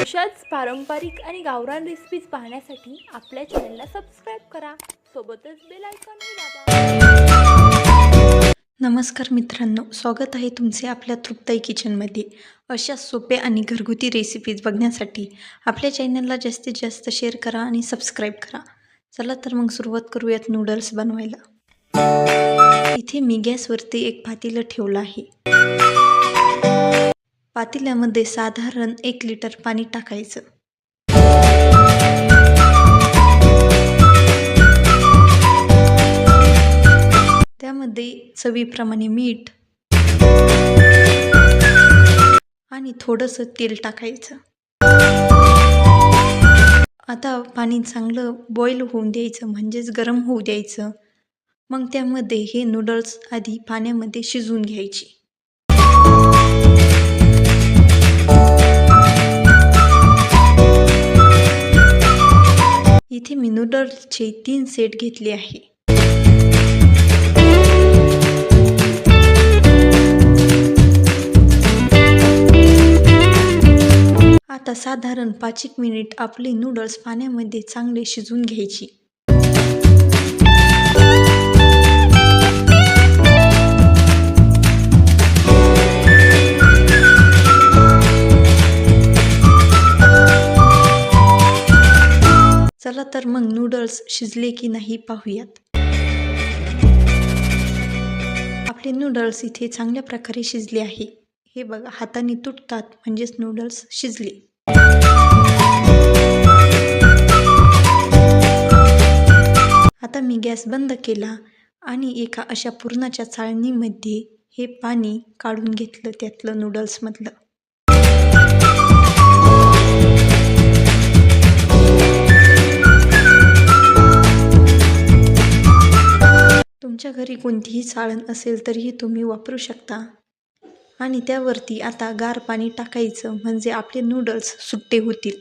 अशाच पारंपरिक आणि गावरान रेसिपीज पाहण्यासाठी आपल्या चॅनलला सबस्क्राईब करा. सोबतच बेल आयकॉनही दाबा. नमस्कार मित्रांनो स्वागत आहे तुमचे आपल्या तृप्ताई किचनमध्ये अशा सोप्या आणि घरगुती रेसिपीज बघण्यासाठी आपल्या चॅनलला जास्तीत जास्त शेअर करा आणि सबस्क्राईब करा. चला तर मग सुरुवात करूयात नूडल्स बनवायला. इथे मी गॅसवरती एक पातेलं ठेवलं आहे. पातेल्यामध्ये साधारण एक लिटर पाणी टाकायचं. त्यामध्ये चवीप्रमाणे मीठ आणि थोडंसं तेल टाकायचं. आता पाणी चांगलं बॉईल होऊन द्यायचं म्हणजेच गरम होऊ द्यायचं. मग त्यामध्ये हे नूडल्स आधी पाण्यामध्ये शिजवून घ्यायची. इथे मी नूडल्सचे तीन सेट घेतले आहे. आता साधारण पाच एक मिनिट आपले नूडल्स पाण्यामध्ये चांगले शिजून घ्यायची. चला तर मग नूडल्स शिजले की नाही पाहूयात. आपले नूडल्स इथे चांगल्या प्रकारे शिजले आहे. हे बघा हाताने तुटतात म्हणजेच नूडल्स शिजले. आता मी गॅस बंद केला आणि एका अशा पुरणाच्या चाळणीमध्ये हे पाणी काढून घेतलं त्यातलं नूडल्समधलं कोणतीही चाळण असेल तरीही तुम्ही वापरू शकता. आणि त्यावरती आता गार पाणी टाकायचं म्हणजे आपले नूडल्स सुट्टे होतील.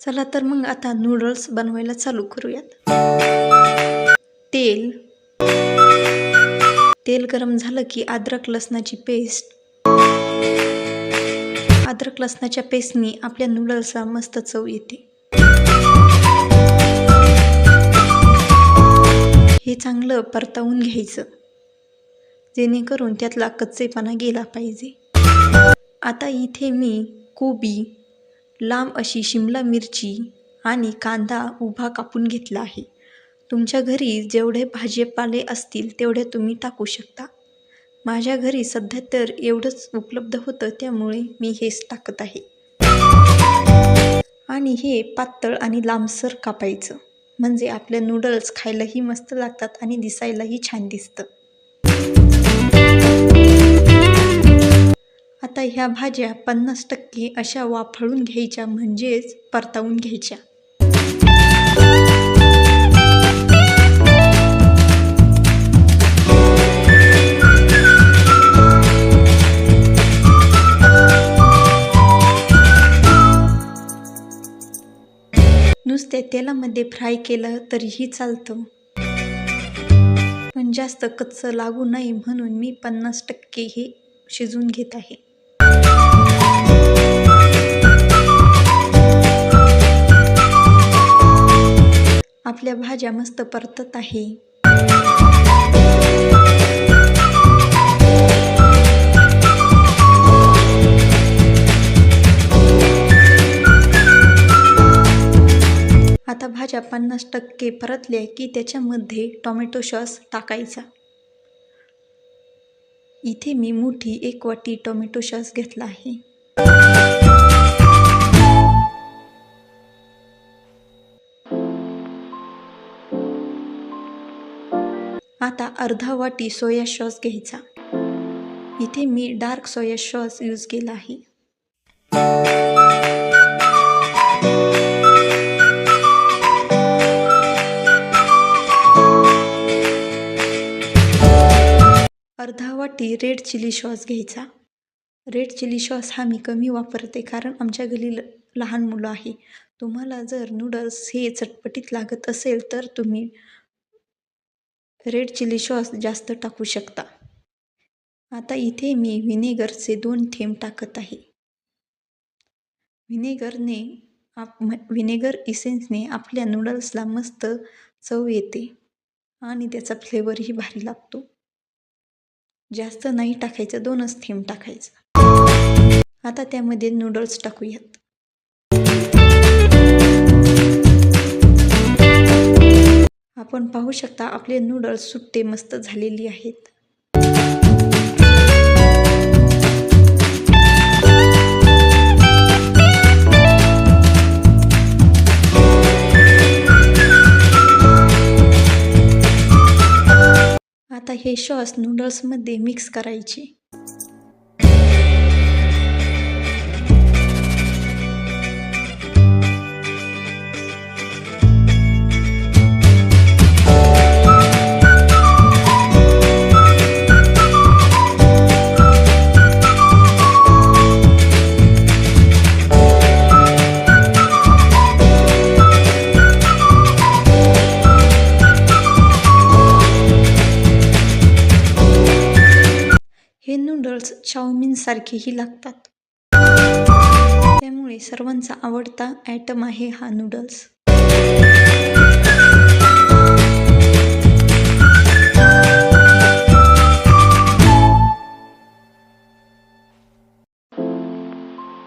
चला तर मग आता नूडल्स बनवायला चालू करूयात. तेल. तेल गरम झालं की अद्रक लसणाची पेस्ट अद्रक लसणाच्या पेस्टनी आपल्या नूडल्सला मस्त चव येते. हे चांगलं परतवून घ्यायचं. जेणेकरून त्यातला कच्चेपणा गेला पाहिजे. आता इथे मी कोबी लांब अशी शिमला मिरची आणि कांदा उभा कापून घेतला आहे. तुमच्या घरी जेवढे भाजीपाले असतील तेवढे तुम्ही टाकू शकता. माझ्या घरी सध्या तर एवढंच उपलब्ध होतं त्यामुळे मी हेच टाकत आहे. आणि हे पातळ आणि लांबसर कापायचं. म्हणजे आपल्या नूडल्स खायलाही मस्त लागतात आणि दिसायलाही छान दिसतं. आता ह्या भाज्या पन्नास टक्के अशा वाफळून घ्यायच्या म्हणजेच परतावून घ्यायच्या. तेलामध्ये फ्राय केलं तरीही चालतं. पण जास्त कच्चं लागू नये म्हणून मी पन्नास टक्के हे शिजवून घेत आहे. आपल्या भाज्या मस्त परतत आहे. आता पन्नास टक्के परतले की त्याच्यामध्ये टोमॅटो सॉस टाकायचा. इथे मी मोठी एक वाटी टोमॅटो सॉस घेतला आहे. आता अर्धा वाटी सोया सॉस घ्यायचा. इथे मी डार्क सोया सॉस यूज केला आहे. वाटी रेड चिली सॉस घ्यायचा. रेड चिली सॉस हा मी कमी वापरते कारण आमच्या घरी लहान मुलं आहे. तुम्हाला जर नूडल्स हे चटपटीत लागत असेल तर तुम्ही रेड चिली सॉस जास्त टाकू शकता. आता इथे मी व्हिनेगरचे दोन थेंब टाकत आहे. व्हिनेगरने आप व्हिनेगर इसेन्सने आपल्या नूडल्सला मस्त चव येते आणि त्याचा फ्लेवरही भारी लागतो. जास्त नाही टाकायचं दोनच थेंब टाकायचं. आता त्यामध्ये नूडल्स टाकूयात. आपण पाहू शकता आपले नूडल्स सुट्टे मस्त झालेली आहेत. हे सॉस नूडल्समध्ये मिक्स करायचे. नूडल्स चाऊमिनसारखेही लागतात. त्यामुळे सर्वांचा आवडता ॲटम आहे हा नूडल्स.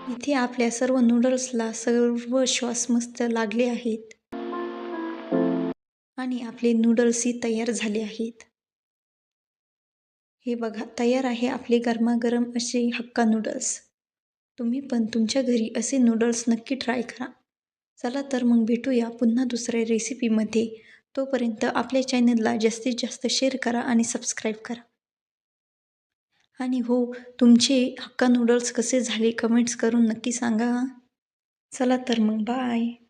इथे आपल्या सर्व नूडल्सला सर्व श्वास मस्त लागले आहेत. आणि आपले नूडल्सही तयार झाले आहेत. हे बघा तयार आहे आपले गरमागरम असे हक्का नूडल्स. तुम्ही पण तुमच्या घरी असे नूडल्स नक्की ट्राय करा. चला तर मग भेटूया पुन्हा दुसऱ्या रेसिपीमध्ये. तोपर्यंत आपल्या चॅनलला जास्तीत जास्त शेअर करा आणि सबस्क्राईब करा. आणि हो तुमचे हक्का नूडल्स कसे झाले कमेंट्स करून नक्की सांगा. चला तर मग बाय.